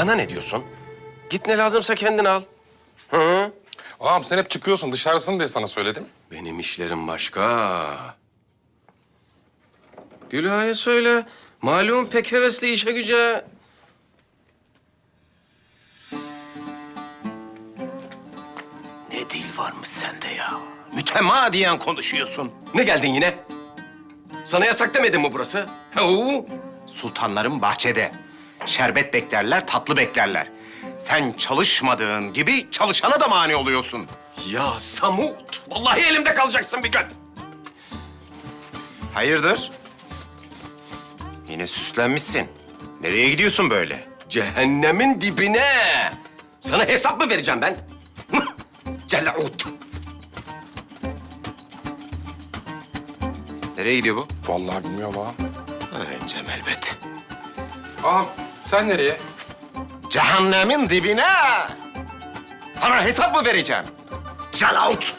Bana ne diyorsun? Git ne lazımsa kendin al. Hı? Ağam sen hep çıkıyorsun dışarısın diye sana söyledim. Benim işlerim başka. Gülah'a söyle. Malum pek hevesli işe güce. Ne dil varmış sende ya? Mütemadiyen konuşuyorsun. Ne geldin yine? Sana yasak demedim mi burası? Oo. Sultanların bahçede. Şerbet beklerler, tatlı beklerler. Sen çalışmadığın gibi çalışana da mani oluyorsun. Ya Samut, vallahi elimde kalacaksın bir gün. Hayırdır? Yine süslenmişsin. Nereye gidiyorsun böyle? Cehennemin dibine. Sana hesap mı vereceğim ben? Cellaut. Nereye gidiyor bu? Vallahi bilmiyorum ağam. Öğreneceğim elbet. Ağam sen nereye? Cehennemin dibine. Sana hesap mı vereceğim? Calavut.